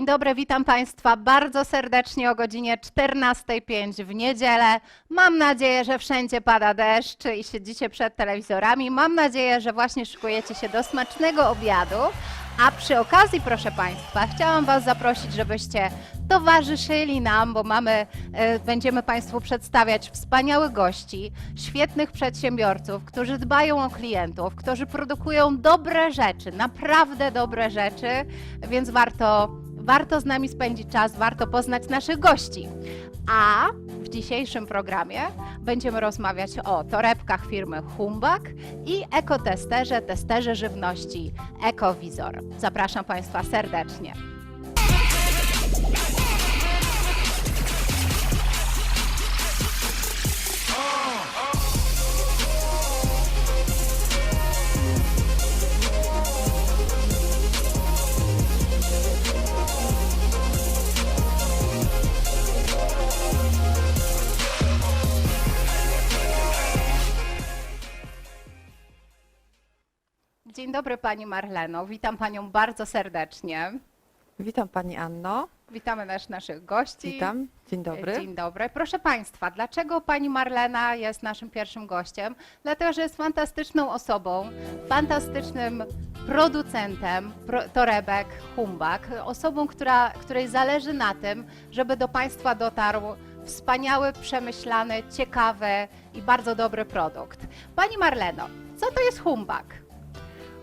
Dzień dobry, witam Państwa bardzo serdecznie o godzinie 14.05 w niedzielę. Mam nadzieję, że wszędzie pada deszcz i siedzicie przed telewizorami. Mam nadzieję, że właśnie szykujecie się do smacznego obiadu. A przy okazji, proszę Państwa, chciałam Was zaprosić, żebyście towarzyszyli nam, bo mamy, e, będziemy Państwu przedstawiać wspaniałych gości, świetnych przedsiębiorców, którzy dbają o klientów, którzy produkują dobre rzeczy, naprawdę dobre rzeczy, więc warto, warto z nami spędzić czas, warto poznać naszych gości. A w dzisiejszym programie będziemy rozmawiać o torebkach firmy Humbak i ekotesterze, testerze żywności EcoWizor. Zapraszam Państwa serdecznie. Dzień dobry Pani Marleno, witam Panią bardzo serdecznie. Witam Pani Anno. Witamy naszych gości. Witam. Dzień dobry. Dzień dobry. Proszę Państwa, dlaczego Pani Marlena jest naszym pierwszym gościem? Dlatego, że jest fantastyczną osobą, fantastycznym producentem pro, torebek Humbak, osobą, która, której zależy na tym, żeby do Państwa dotarł wspaniały, przemyślany, ciekawy i bardzo dobry produkt. Pani Marleno, co to jest Humbak?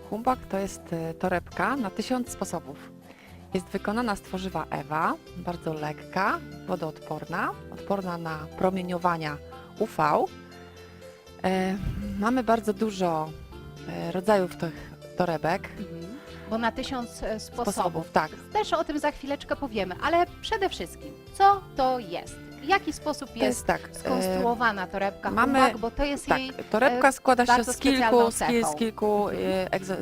Humbak to jest e, torebka na tysiąc sposobów. Jest wykonana z tworzywa Ewa, bardzo lekka, wodoodporna, odporna na promieniowania UV. E, mamy bardzo dużo e, rodzajów tych torebek, Bo na tysiąc sposobów. sposobów, tak. Też o tym za chwileczkę powiemy, ale przede wszystkim, co to jest? W jaki sposób jest jest tak. e, skonstruowana torebka mamy- bo to jest Tak, jej torebka składa się z kilku, z, z kilku Mhm. e, c-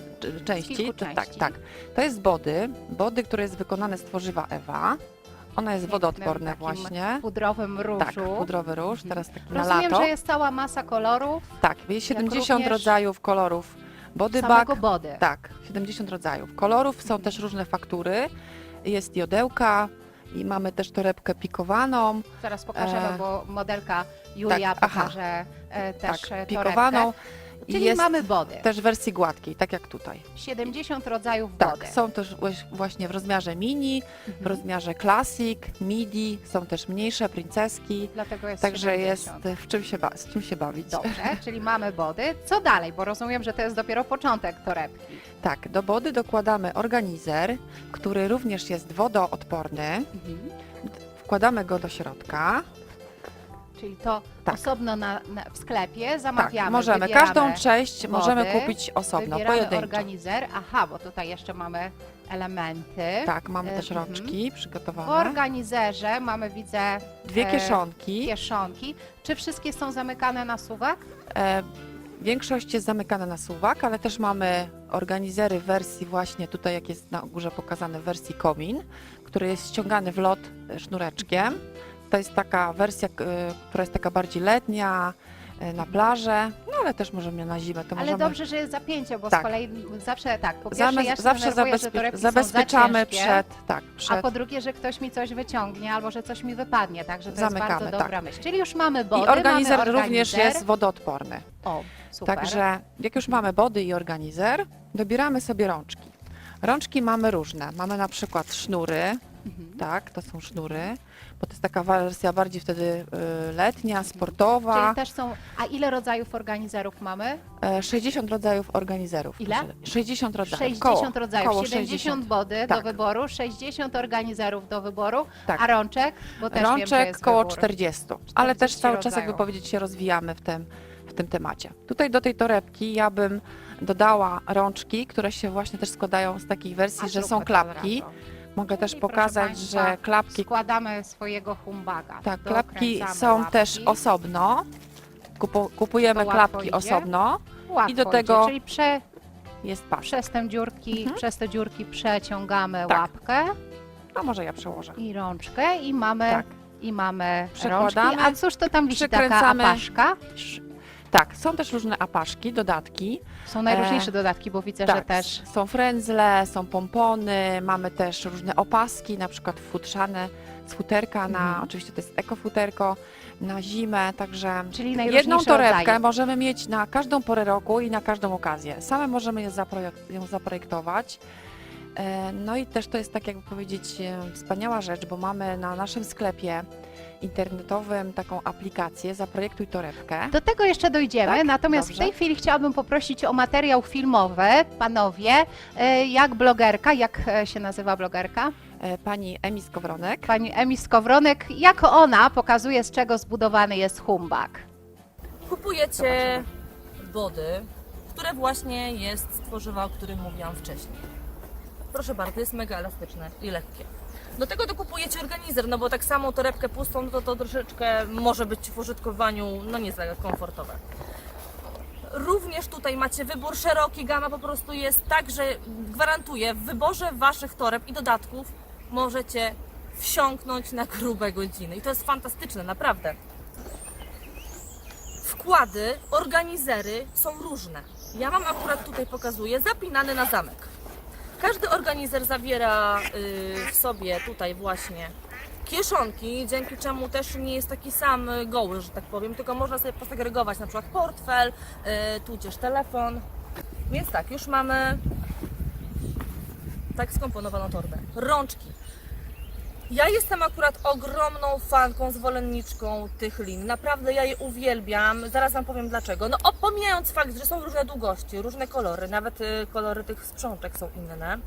części. kilku To- Tak, części. tak. To jest body, body, które jest wykonane z tworzywa Ewa. Ona jest pięknym wodoodporna właśnie. pudrowym różu. Tak, pudrowy róż, Mhm. teraz taki na Rozumiem, lato. że jest cała masa kolorów Tak, jest 70 również rodzajów kolorów body bag. body. Tak, 70 rodzajów. Kolorów są też różne faktury. Jest jodełka i mamy też torebkę pikowaną, Zaraz pokażemy, E, bo modelka Julia tak, aha. pokaże e, też tak, tak, pikowaną. I Czyli jest mamy body. też w wersji gładkiej, tak jak tutaj. 70 rodzajów Tak, są też właś- właśnie w rozmiarze mini, w Mhm. rozmiarze classic, midi, są też mniejsze, princeski. Dlatego jest Także 70. jest w czym się, ba- z czym się bawić. Dobrze, czyli mamy body. Co dalej? Bo rozumiem, że to jest dopiero początek torebki. Tak, do body dokładamy organizer, który również jest wodoodporny. Mhm. Wkładamy go do środka. Czyli to Tak. osobno na, na, w sklepie zamawiamy. tak, możemy. Każdą część możemy wody, kupić osobno, pojedynczo. organizer. Aha, bo tutaj jeszcze mamy elementy. Tak, mamy E, też mhm. rączki W przygotowane. organizerze mamy, widzę, Dwie e, kieszonki. kieszonki. Czy wszystkie są zamykane na suwak? E, większość jest zamykana na suwak, ale też mamy organizery w wersji właśnie tutaj, jak jest na górze pokazane, w wersji komin, który jest ściągany w lot e, sznureczkiem. To jest taka wersja, która jest taka bardziej letnia, e, na plażę, no ale też możemy na zimę. To Ale możemy... dobrze, że jest zapięcie, bo Tak. z kolei zawsze tak, po pierwsze ja zawsze denerwuję, że zabezpie- zabezpieczamy za ciężkie, przed, tak, a przed po drugie, że ktoś mi coś wyciągnie albo że coś mi wypadnie, także to Zamykamy, jest bardzo tak. dobra myśl. Czyli już mamy body, I organizer mamy również organizer. jest wodoodporny. O, super. Także jak już mamy body i organizer, dobieramy sobie rączki. Rączki mamy różne. Mamy na przykład sznury, Mhm. tak, to są sznury, bo to jest taka wersja bardziej wtedy y, letnia, sportowa. Czyli też są, a ile rodzajów organizerów mamy? E, 60 rodzajów organizerów. Ile? 60 rodzajów. 60 koło, rodzajów, koło 70 body do Tak. wyboru, 60 organizerów do wyboru, Tak. a rączek? Bo też wiem, że Rączek jest koło wybór. 40. Ale też 40 cały czas, jakby powiedzieć, się rozwijamy w tym, w tym temacie. Tutaj do tej torebki ja bym dodała rączki, które się właśnie też składają z takiej wersji, A że zróbmy są klapki. razu. Mogę też pokazać, że klapki, Składamy swojego humbaga. tak, klapki dokręcamy są łapki. też osobno. Kupu, kupujemy To łatwo klapki idzie? osobno. Łatwo i do idzie, tego- Czyli prze, Jest pas. przez, tę dziurki, Mhm. przez te dziurki przeciągamy Tak. łapkę A może ja przełożę. i rączkę i mamy, Tak. i mamy rączki. Przekładamy, A cóż to tam wisi taka przykręcamy. apaszka? Sz- Tak, są też różne apaszki, dodatki. Są najróżniejsze E, dodatki, bo widzę, tak, że też są frędzle, są pompony, mamy też różne opaski, na przykład futrzane z futerka, na, Mhm. oczywiście to jest ekofuterko, na zimę, także Czyli jedną torebkę rodzaje. możemy mieć na każdą porę roku i na każdą okazję. Same możemy ją zaprojektować. E, No i też to jest, tak jakby powiedzieć, e, wspaniała rzecz, bo mamy na naszym sklepie internetowym taką aplikację Zaprojektuj torebkę. Do tego jeszcze dojdziemy, Tak? natomiast Dobrze. w tej chwili chciałabym poprosić o materiał filmowy, panowie, e, jak blogerka, jak e, się nazywa blogerka? E, Pani Emi Skowronek. Pani Emi Skowronek, jak ona pokazuje, z czego zbudowany jest humbak. Kupujecie body, które właśnie jest z tworzywa, o którym mówiłam wcześniej. Proszę bardzo, jest mega elastyczne i lekkie. Do tego dokupujecie organizer, no bo tak samo torebkę pustą, no to to troszeczkę może być w użytkowaniu no nie za komfortowe. Również tutaj macie wybór szeroki, gama po prostu jest tak, że gwarantuję, w wyborze waszych toreb i dodatków możecie wsiąknąć na grube godziny. I to jest fantastyczne, naprawdę wkłady, organizery są różne. Ja Wam akurat tutaj pokazuję zapinany na zamek. Każdy organizer zawiera y, w sobie tutaj właśnie kieszonki, dzięki czemu też nie jest taki sam goły, że tak powiem, tylko można sobie posegregować na przykład portfel, y, tudzież telefon. Więc tak, już mamy tak skomponowaną torbę. Rączki. Ja jestem akurat ogromną fanką, zwolenniczką tych lin. Naprawdę ja je uwielbiam. Zaraz Wam powiem dlaczego. No, pomijając fakt, że są różne długości, różne kolory, nawet y, kolory tych sprzączek są inne.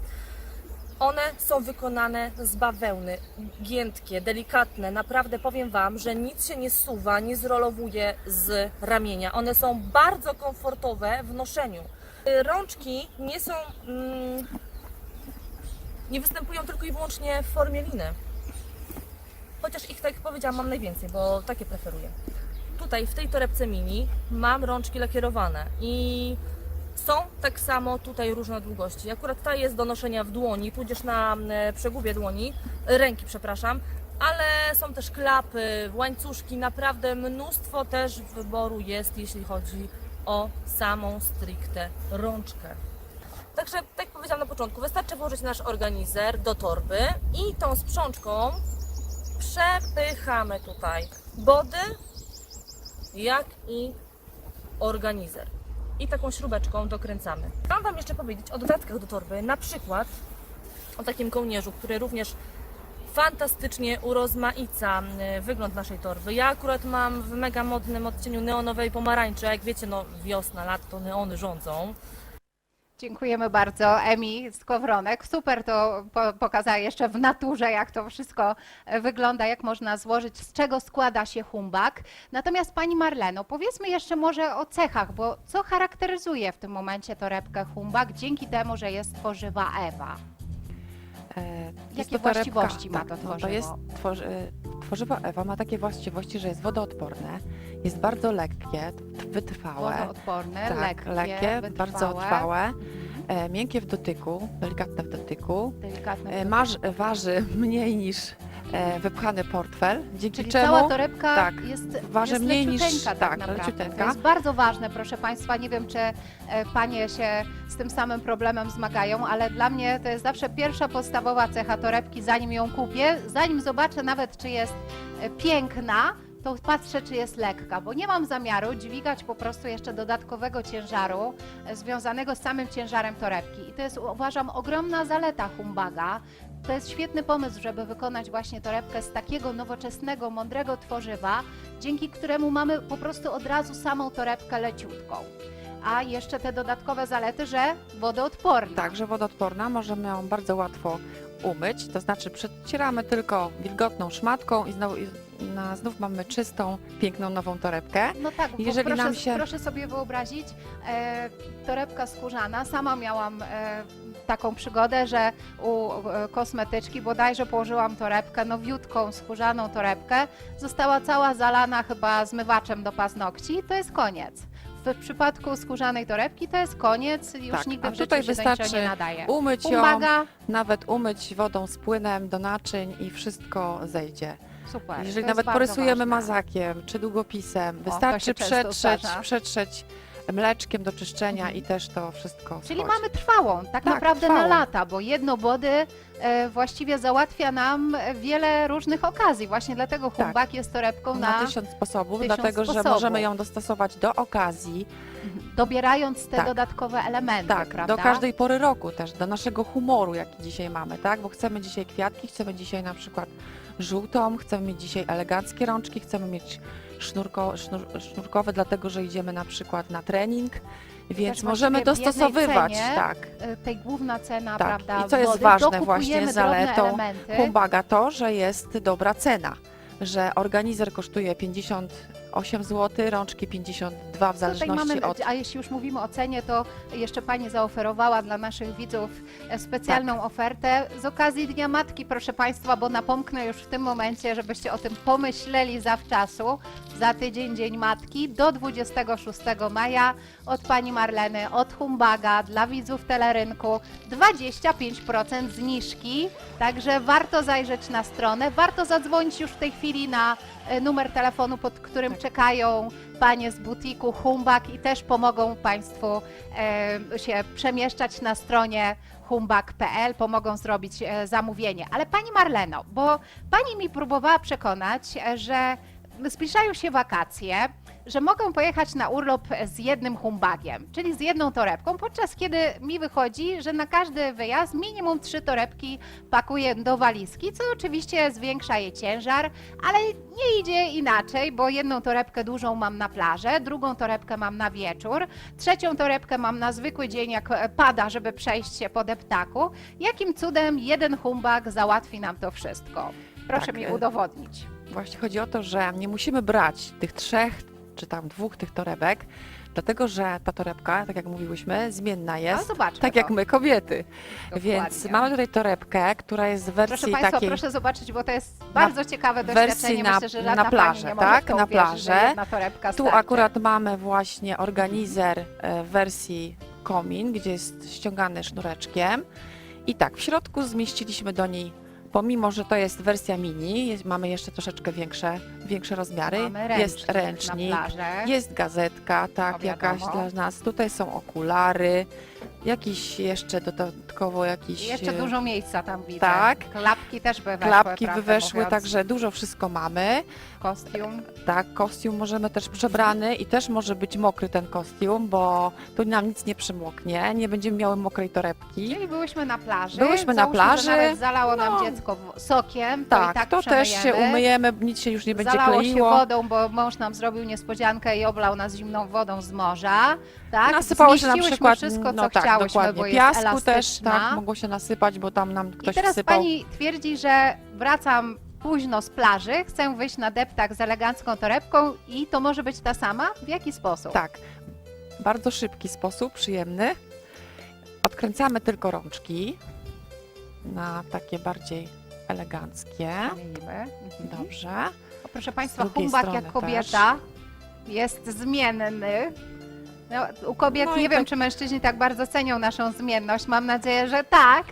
One są wykonane z bawełny, giętkie, delikatne. Naprawdę powiem Wam, że nic się nie suwa, nie zrolowuje z ramienia. One są bardzo komfortowe w noszeniu. Y, Rączki nie są. Mm, nie występują tylko i wyłącznie w formie liny. Chociaż ich, tak jak powiedziałam, mam najwięcej, bo takie preferuję. Tutaj w tej torebce mini mam rączki lakierowane i są tak samo tutaj różne długości. Akurat ta jest do noszenia w dłoni, tudzież na e, przegubie dłoni, ręki, przepraszam, ale są też klapy, łańcuszki, naprawdę mnóstwo też wyboru jest, jeśli chodzi o samą stricte rączkę. Także, tak jak powiedziałam na początku, wystarczy włożyć nasz organizer do torby i tą sprzączką przepychamy tutaj body, jak i organizer. I taką śrubeczką dokręcamy. Mam Wam jeszcze powiedzieć o dodatkach do torby, na przykład o takim kołnierzu, który również fantastycznie urozmaica y, wygląd naszej torby. Ja akurat mam w mega modnym odcieniu neonowej pomarańczy, jak wiecie, no wiosna, lato, neony rządzą. Dziękujemy bardzo Emi Skowronek. Super to po, pokazała jeszcze w naturze, jak to wszystko e, wygląda, jak można złożyć, z czego składa się humbak. Natomiast Pani Marleno, powiedzmy jeszcze może o cechach, bo co charakteryzuje w tym momencie torebkę humbak dzięki temu, że jest tworzywa Ewa? E, jest Jakie to torebka- właściwości ma tak, to no To tworzywo? jest tworzy, e, tworzywo Ewa ma takie właściwości, że jest wodoodporne, jest bardzo lekkie, wytrwałe. Wodoodporne, tak, lekkie, bardzo wytrwałe, trwałe, e, miękkie w dotyku, delikatne w dotyku, delikatne. e, maż, waży mniej niż e, wypchany portfel, dzięki Czyli czemu cała torebka tak, jest, waży jest mniej niż- tak, tak, naprawdę. To jest bardzo ważne, proszę Państwa. Nie wiem, czy e, Panie się z tym samym problemem zmagają, ale dla mnie to jest zawsze pierwsza podstawowa cecha torebki, zanim ją kupię, zanim zobaczę nawet, czy jest piękna, to patrzę, czy jest lekka, bo nie mam zamiaru dźwigać po prostu jeszcze dodatkowego ciężaru e, związanego z samym ciężarem torebki. I to jest, uważam, ogromna zaleta humbaga. To jest świetny pomysł, żeby wykonać właśnie torebkę z takiego nowoczesnego, mądrego tworzywa, dzięki któremu mamy po prostu od razu samą torebkę leciutką. A jeszcze te dodatkowe zalety, że wodoodporna. Także wodoodporna, możemy ją bardzo łatwo umyć, to znaczy przecieramy tylko wilgotną szmatką i znowu, na, znów mamy czystą, piękną nową torebkę. No tak, bo Jeżeli proszę, nam się- proszę sobie wyobrazić, e, torebka skórzana, sama miałam e, taką przygodę, że u e, kosmetyczki bodajże położyłam torebkę, nowiutką skórzaną torebkę, została cała zalana chyba zmywaczem do paznokci i to jest koniec. W przypadku skórzanej torebki to jest koniec, już Tak, nigdy a w życiu tutaj się do niczego nie nadaje. Umyć ją, nawet umyć wodą z płynem do naczyń i wszystko zejdzie Super. Jeżeli nawet porysujemy ważne. mazakiem czy długopisem, wystarczy często przetrzeć, przetrzeć mleczkiem do czyszczenia Mhm. i też to wszystko Czyli schodzi. mamy trwałą, tak, Tak, naprawdę na trwałą. lata, bo jedno body e, właściwie załatwia nam wiele różnych okazji. Właśnie dlatego Tak. humbak jest torebką na na, tysiąc sposobów, tysiąc dlatego że sposobów. możemy ją dostosować do okazji, dobierając te Tak. dodatkowe elementy, tak, prawda? do każdej pory roku też, do naszego humoru, jaki dzisiaj mamy, tak? Bo chcemy dzisiaj kwiatki, chcemy dzisiaj na przykład żółtą, chcemy mieć dzisiaj eleganckie rączki, chcemy mieć sznurko, sznur, sznurkowe, dlatego że idziemy na przykład na trening, więc możemy dostosowywać, cenie tak. E, tej główna cena, Tak. prawda? I co jest wody, ważne właśnie zaletą. Humbaga to, że jest dobra cena, że organizer kosztuje 58 zł, rączki 52 w zależności mamy, od... a jeśli już mówimy o cenie, to jeszcze Pani zaoferowała dla naszych widzów e, specjalną Tak. ofertę z okazji Dnia Matki, proszę Państwa, bo napomknę już w tym momencie, żebyście o tym pomyśleli zawczasu. Za tydzień Dzień Matki do 26 maja od Pani Marleny, od Humbaga dla widzów Telerynku 25% zniżki, także warto zajrzeć na stronę, warto zadzwonić już w tej chwili na numer telefonu, pod którym Tak. czekają panie z butiku Humbak i też pomogą Państwu e, się przemieszczać na stronie humbak.pl, pomogą zrobić e, zamówienie. Ale Pani Marleno, bo Pani mi próbowała przekonać, e, że zbliżają się wakacje, że mogę pojechać na urlop z jednym humbagiem, czyli z jedną torebką, podczas kiedy mi wychodzi, że na każdy wyjazd minimum trzy torebki pakuję do walizki, co oczywiście zwiększa jej ciężar, ale nie idzie inaczej, bo jedną torebkę dużą mam na plażę, drugą torebkę mam na wieczór, trzecią torebkę mam na zwykły dzień, jak pada, żeby przejść się po deptaku. Jakim cudem jeden humbag załatwi nam to wszystko? Proszę Tak, mi e, udowodnić. Właśnie chodzi o to, że nie musimy brać tych trzech czy tam dwóch tych torebek, dlatego że ta torebka, tak jak mówiłyśmy, zmienna No, jest, zobaczmy tak to. jak my kobiety. Więc Dokładnie. mamy tutaj torebkę, która jest w wersji Proszę Państwa, takiej... proszę zobaczyć, bo to jest bardzo ciekawe wersji doświadczenie. na- Myślę, że żadna na pani plażę, nie może tak? w to Na uwierzyć, że plażę. jedna torebka Tu starczy. akurat mamy właśnie organizer e, w wersji komin, gdzie jest ściągany sznureczkiem. I tak, w środku zmieściliśmy do niej, pomimo że to jest wersja mini, jest, mamy jeszcze troszeczkę większe, większe rozmiary. Mamy jest ręcznik, na plażę. jest gazetka, tak, jakaś wiadomo. dla nas. Tutaj są okulary, jakiś jeszcze dodatkowo jakiś... I jeszcze e, dużo miejsca tam widzę. tak. Klapki też by weszły, Klapki prawdę by weszły, mówiąc. także dużo wszystko mamy. Kostium. Tak, kostium możemy też przebrany i też może być mokry ten kostium, bo tu nam nic nie przymoknie, nie będziemy miały mokrej torebki. Czyli byłyśmy na plaży. Byłyśmy na Załóżmy, że plaży. nawet zalało nam No. dziecko w- sokiem, to Tak, i tak to też się przemyjemy. umyjemy, nic się już nie będzie Kleiło. się wodą, bo mąż nam zrobił niespodziankę i oblał nas zimną wodą z morza. Tak? Nasypało się na Zmieściłyśmy przykład, wszystko, co no tak, chciałyśmy, dokładnie, bo jest piasku też, elastyczna. tak, mogło się nasypać, bo tam nam I ktoś teraz wsypał. pani twierdzi, że wracam późno z plaży, chcę wyjść na deptak z elegancką torebką i to może być ta sama? W jaki sposób? Tak, bardzo szybki sposób, przyjemny. Odkręcamy tylko rączki na takie bardziej eleganckie. Mhm. Dobrze. Proszę Państwa, drugiej humbak strony jak kobieta jest zmienny. No, u kobiet No i nie wiem, tak- czy mężczyźni tak bardzo cenią naszą zmienność. Mam nadzieję, że tak.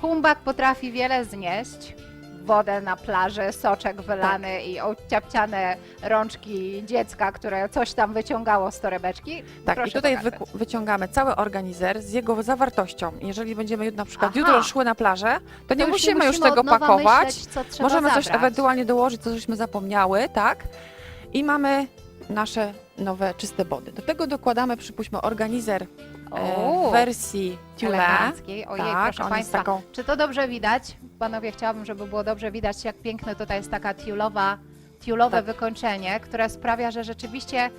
Humbak potrafi wiele znieść. Wodę na plaży, soczek wylany Tak. i ociapciane rączki dziecka, które coś tam wyciągało z torebeczki. Tak, Proszę i tutaj pokazać. wyku- wyciągamy cały organizer z jego zawartością. Jeżeli będziemy na przykład Aha. jutro szły na plażę, to nie To musimy już od tego nowa pakować. Myśleć, co trzeba Możemy coś zabrać. ewentualnie dołożyć, co żeśmy zapomniały, tak? I mamy nasze nowe czyste body. Do tego dokładamy, przypuśćmy, organizer e, O, w wersji tule. eleganckiej. Ojej, tak, proszę jest Państwa, taką Czy to dobrze widać? Panowie, chciałabym, żeby było dobrze widać, jak piękne tutaj jest taka tiulowa, tiulowe Tak. wykończenie, które sprawia, że rzeczywiście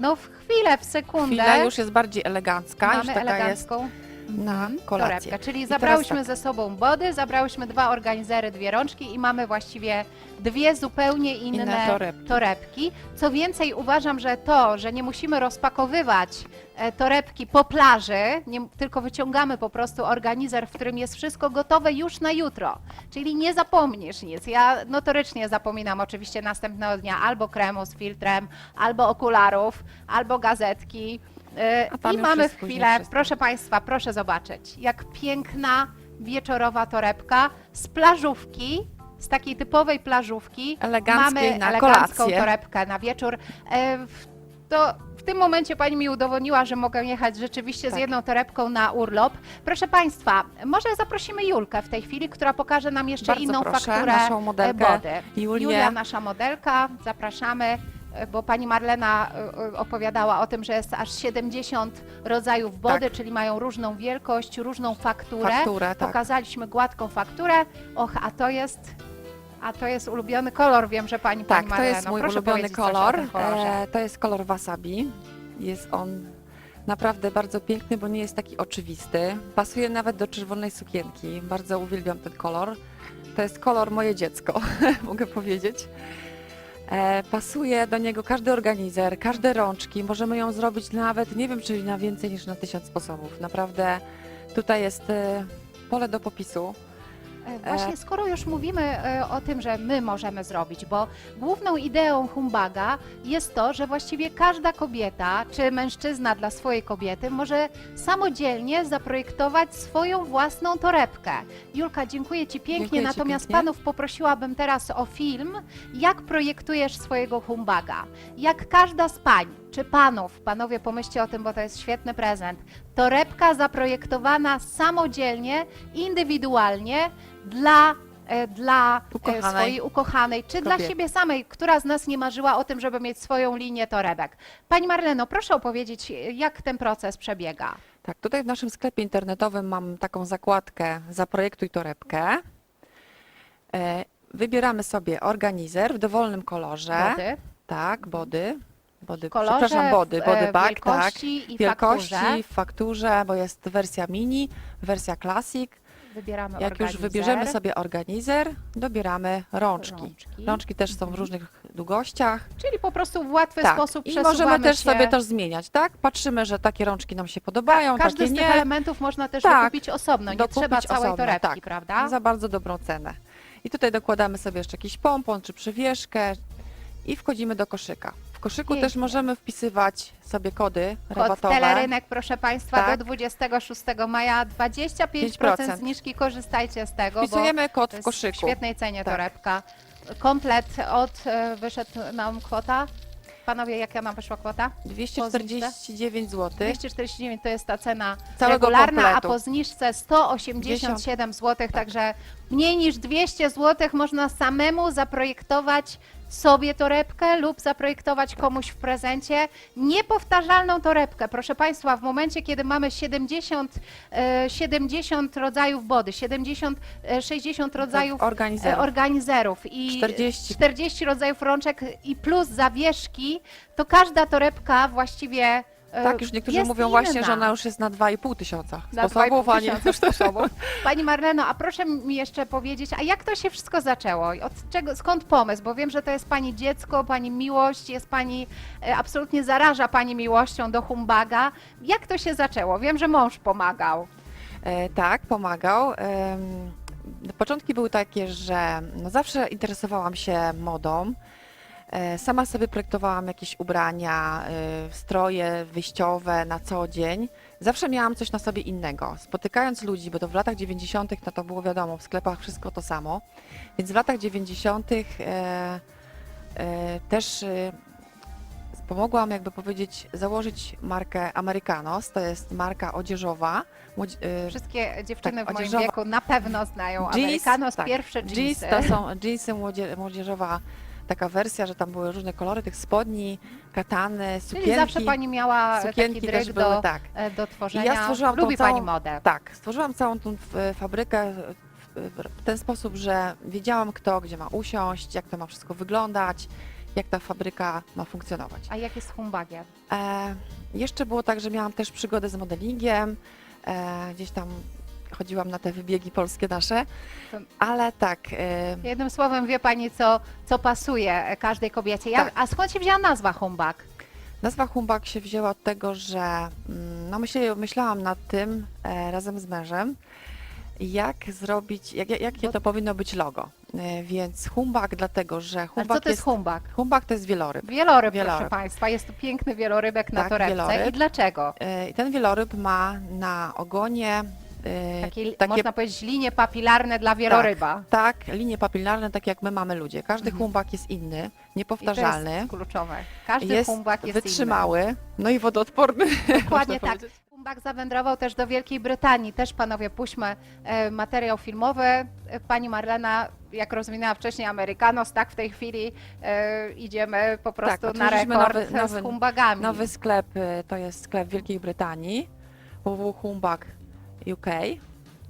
no w chwilę, w sekundę chwila już jest bardziej elegancka, już mamy taka jest elegancką na kolację. torebkę. Czyli zabrałyśmy teraz ze sobą body, zabrałyśmy dwa organizery, dwie rączki i mamy właściwie dwie zupełnie inne, Inne torebki. torebki. Co więcej, uważam, że to, że nie musimy rozpakowywać e, torebki po plaży, nie, tylko wyciągamy po prostu organizer, w którym jest wszystko gotowe już na jutro. Czyli nie zapomnisz nic. Ja notorycznie zapominam oczywiście następnego dnia albo kremu z filtrem, albo okularów, albo gazetki. E, A I już mamy jest w później chwilę, wszystko. proszę Państwa, proszę zobaczyć, jak piękna wieczorowa torebka z plażówki z takiej typowej plażówki Eleganckiej mamy na elegancką kolację. torebkę na wieczór. E, w- To w tym momencie pani mi udowodniła, że mogę jechać rzeczywiście z Tak. jedną torebką na urlop. Proszę państwa, może zaprosimy Julkę w tej chwili, która pokaże nam jeszcze Bardzo inną proszę, fakturę naszą modelkę body. Julię. Julia, nasza modelka, zapraszamy, bo pani Marlena e, e, opowiadała o tym, że jest aż 70 rodzajów body, Tak. czyli mają różną wielkość, różną fakturę. Fakturę, tak. Pokazaliśmy gładką fakturę. Och, a to jest. A to jest ulubiony kolor, wiem, że pani Tak, pani to jest mój Proszę ulubiony kolor. E, to jest kolor wasabi. Jest on naprawdę bardzo piękny, bo nie jest taki oczywisty. Pasuje nawet do czerwonej sukienki. Bardzo uwielbiam ten kolor. To jest kolor moje dziecko, mogę powiedzieć. E, pasuje do niego każdy organizer, każde rączki. Możemy ją zrobić nawet, nie wiem, czy na więcej niż na tysiąc sposobów. Naprawdę tutaj jest e, pole do popisu. E, Właśnie skoro już mówimy e, o tym, że my możemy zrobić, bo główną ideą Humbaga jest to, że właściwie każda kobieta czy mężczyzna dla swojej kobiety może samodzielnie zaprojektować swoją własną torebkę. Julka, dziękuję Ci pięknie, Dziękuję natomiast pięknie. panów poprosiłabym teraz o film, jak projektujesz swojego Humbaga. Jak każda z pań czy panów, panowie pomyślcie o tym, bo to jest świetny prezent, torebka zaprojektowana samodzielnie, indywidualnie dla, e, dla e, Ukochanej swojej ukochanej, czy dla siebie samej, która z nas nie marzyła o tym, żeby mieć swoją linię torebek. Pani Marleno, proszę opowiedzieć, jak ten proces przebiega. Tak, tutaj w naszym sklepie internetowym mam taką zakładkę Zaprojektuj torebkę. E, Wybieramy sobie organizer w dowolnym kolorze. Wody, Tak, body. Body kolorze, przepraszam, body, body e, bag, tak. wielkości i Wielkości, fakturze. w fakturze, bo jest wersja mini, wersja classic. Wybieramy Jak już organizer, wybierzemy sobie organizer, dobieramy rączki. rączki. Rączki też są w Mhm. różnych długościach. Czyli po prostu w łatwy tak. sposób I przesuwamy możemy też się. sobie też zmieniać, tak? Patrzymy, że takie rączki nam się podobają, Każdy takie z tych nie. elementów można też Tak, dokupić osobno, nie dokupić trzeba całej osobno, torebki, tak. prawda? za bardzo dobrą cenę. I tutaj dokładamy sobie jeszcze jakiś pompon czy przywieszkę i wchodzimy do koszyka. W koszyku też możemy wpisywać sobie kody Kod rabatowe. Telerynek, proszę Państwa, Tak. do 26 maja 25% 5%. zniżki, korzystajcie z tego, bo Wpisujemy kod to w jest koszyku. w świetnej cenie Tak. torebka. Komplet od, e, wyszedł nam kwota. Panowie, jaka nam wyszła kwota? 249 zł. 249 to jest ta cena Całego regularna, a kompletu. po zniżce 187 zł, także mniej niż 200 zł można samemu zaprojektować sobie torebkę lub zaprojektować komuś w prezencie niepowtarzalną torebkę. Proszę Państwa, w momencie, kiedy mamy 70, e, 70 rodzajów body, 70, e, 60 rodzajów e, organizerów i 40. 40 rodzajów rączek i plus zawieszki, to każda torebka właściwie e, Tak, już niektórzy jest mówią inna. właśnie, że ona już jest na 2,5 tysiąca Na sposobów, 2,5 a nie... sposobów. Pani Marleno, a proszę mi jeszcze powiedzieć, a jak to się wszystko zaczęło? Od czego, skąd pomysł? Bo wiem, że to jest Pani dziecko, Pani miłość, jest Pani, e, absolutnie zaraża Pani miłością do Humbaga. Jak to się zaczęło? Wiem, że mąż pomagał. E, tak, pomagał. No, Początki były takie, że no zawsze interesowałam się modą. E, Sama sobie projektowałam jakieś ubrania, e, stroje wyjściowe na co dzień. Zawsze miałam coś na sobie innego. Spotykając ludzi, bo to w latach 90. no to było wiadomo, w sklepach wszystko to samo. Więc w latach 90. E, też pomogłam, jakby powiedzieć, założyć markę Americanos. To jest marka odzieżowa. Młodzi- Wszystkie dziewczyny Tak, w moim odzieżowa- wieku na pewno znają Jeans, Americanos, tak. pierwsze Jeans jeansy. to są jeansy młodzie, młodzieżowa, taka wersja, że tam były różne kolory tych spodni, katany, sukienki. Czyli zawsze Pani miała sukienki taki też dryg były, do, tak. e, do tworzenia. I ja stworzyłam Lubi Pani całą- modę. Tak, stworzyłam całą tą fabrykę w- ten sposób, że wiedziałam kto, gdzie ma usiąść, jak to ma wszystko wyglądać, jak ta fabryka ma funkcjonować. A jak jest z Humbagiem? E, jeszcze było tak, że miałam też przygodę z modelingiem, e, gdzieś tam chodziłam na te wybiegi polskie nasze, ale tak, e, Jednym słowem wie Pani, co, co pasuje każdej kobiecie. Jak, Tak. A skąd się wzięła nazwa Humbag? Nazwa Humbug się wzięła od tego, że mm, no myślałam nad tym e, razem z mężem, jak zrobić, jak, jak- jakie Bo- to powinno być logo. E, więc Humbug dlatego, że Ale Humbug co to jest Humbag? Humbug to jest wieloryb. Wieloryb, proszę Wieloryb. Państwa. Jest to piękny wielorybek na Tak, torebce. wieloryb. I dlaczego? E, I ten wieloryb ma na ogonie e, Takie, takie można powiedzieć, linie papilarne dla wieloryba. tak, linie papilarne, tak jak my mamy ludzie. Każdy Mhm. humbak jest inny, I to niepowtarzalny, jest kluczowe. Każdy jest humbak jest wytrzymały, no i wodoodporny. inny. Dokładnie można tak. powiedzieć. Humbak zawędrował też do Wielkiej Brytanii. Też panowie, puśćmy e, materiał filmowy. E, Pani Marlena, jak rozwinęła wcześniej Americanos, tak w tej chwili e, idziemy po prostu na otworzyliśmy rekord nowy- z nowy- humbagami. Nowy sklep y, to jest sklep w Wielkiej Brytanii, www.humbag UK.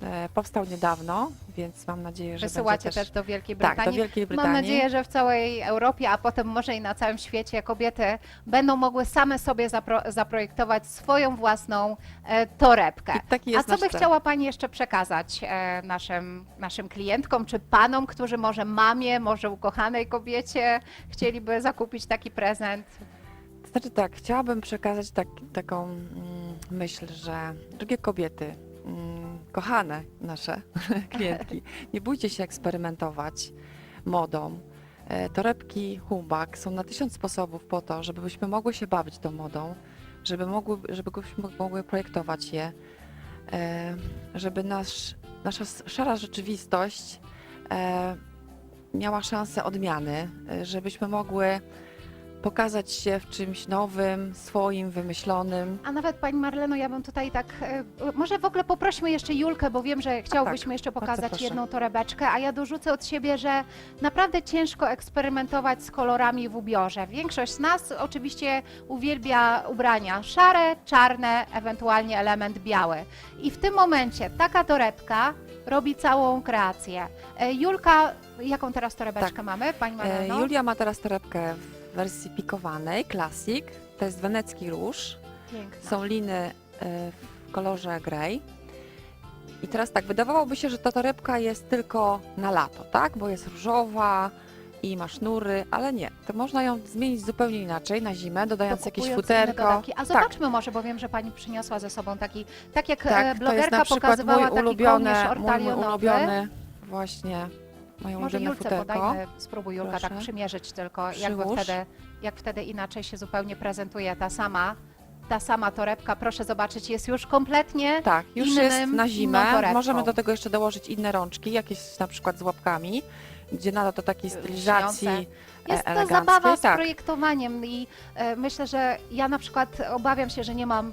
E, Powstał niedawno, więc mam nadzieję, że Wysyłacie będzie też do Wielkiej Tak, do Brytanii. Wielkiej Brytanii. Mam nadzieję, że w całej Europie, a potem może i na całym świecie kobiety będą mogły same sobie zapro zaprojektować swoją własną e, torebkę. I taki A jest co nasz by cel. chciała Pani jeszcze przekazać e, naszym, naszym klientkom, czy panom, którzy może mamie, może ukochanej kobiecie chcieliby zakupić taki prezent? To Znaczy tak, chciałabym przekazać tak, taką mm, myśl, że drogie kobiety, mm, kochane nasze klientki, nie bójcie się eksperymentować modą. E, Torebki Humbak są na tysiąc sposobów po to, żebyśmy mogły się bawić tą modą, żeby mogły, żebyśmy mogły projektować je, e, żeby nasz, nasza szara rzeczywistość e, miała szansę odmiany, e, żebyśmy mogły pokazać się w czymś nowym, swoim, wymyślonym. A nawet Pani Marleno, ja bym tutaj tak, e, może w ogóle poprośmy jeszcze Julkę, bo wiem, że chciałbyśmy jeszcze bardzo pokazać proszę. jedną torebeczkę, a ja dorzucę od siebie, że naprawdę ciężko eksperymentować z kolorami w ubiorze. Większość z nas oczywiście uwielbia ubrania szare, czarne, ewentualnie element biały. I w tym momencie taka torebka robi całą kreację. E, Julka, jaką teraz torebeczkę Tak. mamy, Pani E, Marleno? Julia ma teraz torebkę w wersji pikowanej, Classic. To jest wenecki róż. Piękna. Są liny e, w kolorze grey. I teraz tak, wydawałoby się, że ta torebka jest tylko na lato, tak? Bo jest różowa i ma sznury, ale nie. To można ją zmienić zupełnie inaczej na zimę, dodając jakieś Dokupując futerko. A Tak. zobaczmy może, bo wiem, że Pani przyniosła ze sobą taki, tak jak e, Tak, to jest blogerka na przykład pokazywała mój taki ulubiony, mój, mój ulubiony właśnie, moje Może Julce futerko. podajmy, spróbuj Julka tak Proszę. przymierzyć tylko, jakby Przyłóż. wtedy, jak wtedy inaczej się zupełnie prezentuje ta sama, ta sama torebka. Proszę zobaczyć, jest już kompletnie Tak, już innym- jest na inną zimę. torebką. Możemy do tego jeszcze dołożyć inne rączki, jakieś na przykład z łapkami, gdzie nada to takiej Lśniące. stylizacji Jest to eleganckiej. zabawa z tak. projektowaniem i e, myślę, że ja na przykład obawiam się, że nie mam, e,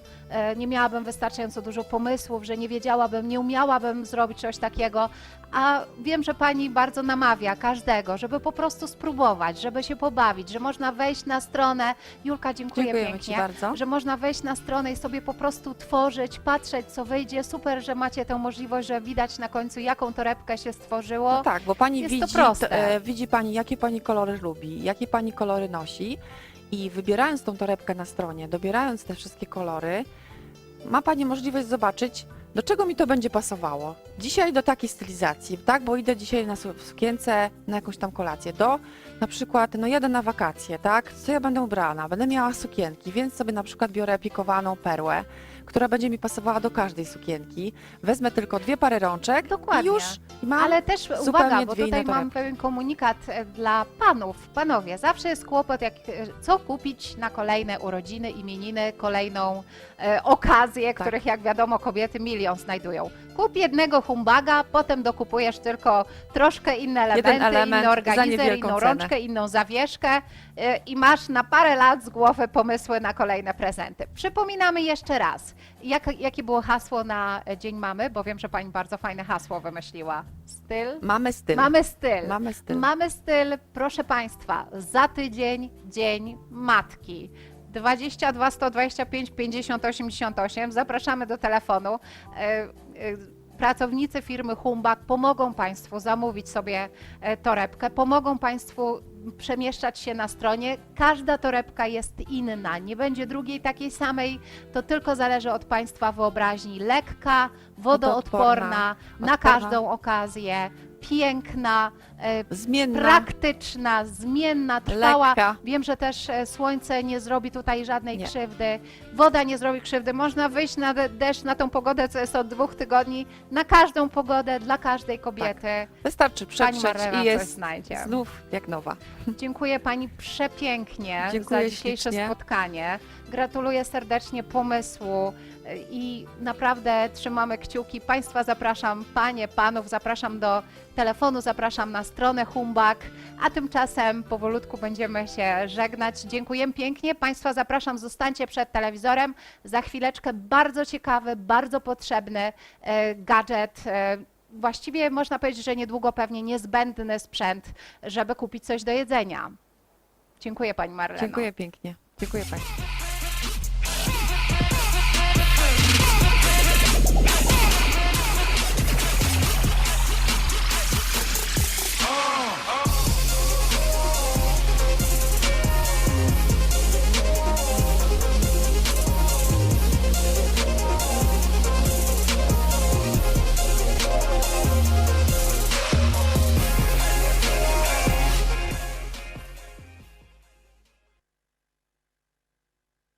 nie miałabym wystarczająco dużo pomysłów, że nie wiedziałabym, nie umiałabym zrobić czegoś takiego, a wiem, że pani bardzo namawia każdego, żeby po prostu spróbować, żeby się pobawić, że można wejść na stronę. Julka, dziękuję Dziękujemy pięknie. Ci bardzo. Że można wejść na stronę i sobie po prostu tworzyć, patrzeć, co wyjdzie. Super, że macie tę możliwość, że widać na końcu, jaką torebkę się stworzyło. No tak, bo pani Jest to widzi, proste. e, widzi pani, jakie pani kolory lubi, jakie pani kolory nosi i wybierając tą torebkę na stronie, dobierając te wszystkie kolory, ma pani możliwość zobaczyć, do czego mi to będzie pasowało. Dzisiaj do takiej stylizacji, tak, bo idę dzisiaj na sukience na jakąś tam kolację, do na przykład, no jadę na wakacje, tak, co ja będę ubrana, będę miała sukienki, więc sobie na przykład biorę pikowaną perłę, która będzie mi pasowała do każdej sukienki, wezmę tylko dwie pary rączek Dokładnie. i już mam Ale też zupełnie uwaga, bo dwie tutaj mam torebki. pewien komunikat e, dla panów. Panowie, zawsze jest kłopot, jak, e, co kupić na kolejne urodziny, imieniny, kolejną e, okazję, Tak. których jak wiadomo kobiety milion znajdują. Kup jednego humbaga, potem dokupujesz tylko troszkę inne elementy, element inny za organizer, niewielką inną cenę. rączkę, inną zawieszkę e, i masz na parę lat z głowy pomysły na kolejne prezenty. Przypominamy jeszcze raz, jak, jakie było hasło na Dzień Mamy, bo wiem, że pani bardzo fajne hasło wymyśliła. Styl? Mamy styl. Mamy styl. Mamy styl. Mamy styl, proszę Państwa, za tydzień Dzień Matki. 22 125 50 88. Zapraszamy do telefonu. E, Pracownicy firmy Humbak pomogą Państwu zamówić sobie e, torebkę, pomogą Państwu przemieszczać się na stronie. Każda torebka jest inna, nie będzie drugiej takiej samej. To tylko zależy od Państwa wyobraźni. Lekka, wodoodporna, na każdą okazję, piękna, e, Zmienna, praktyczna, zmienna, trwała. lekka. Wiem, że też e, słońce nie zrobi tutaj żadnej Nie. krzywdy, woda nie zrobi krzywdy. Można wyjść na de- deszcz, na tą pogodę, co jest od dwóch tygodni, na każdą pogodę, dla każdej kobiety. Wystarczy Pani przetrzeć Marlena i jest znajdzie. znów jak nowa. Dziękuję Pani przepięknie Dziękuję za dzisiejsze ślicznie. spotkanie. Gratuluję serdecznie pomysłu, i naprawdę trzymamy kciuki. Państwa zapraszam, panie, panów zapraszam do telefonu, zapraszam na stronę Humbak, a tymczasem powolutku będziemy się żegnać. Dziękuję pięknie. Państwa zapraszam, zostańcie przed telewizorem. Za chwileczkę bardzo ciekawy, bardzo potrzebny e, gadżet. E, właściwie można powiedzieć, że niedługo pewnie niezbędny sprzęt, żeby kupić coś do jedzenia. Dziękuję Pani Marleno. Dziękuję pięknie. Dziękuję Państwu.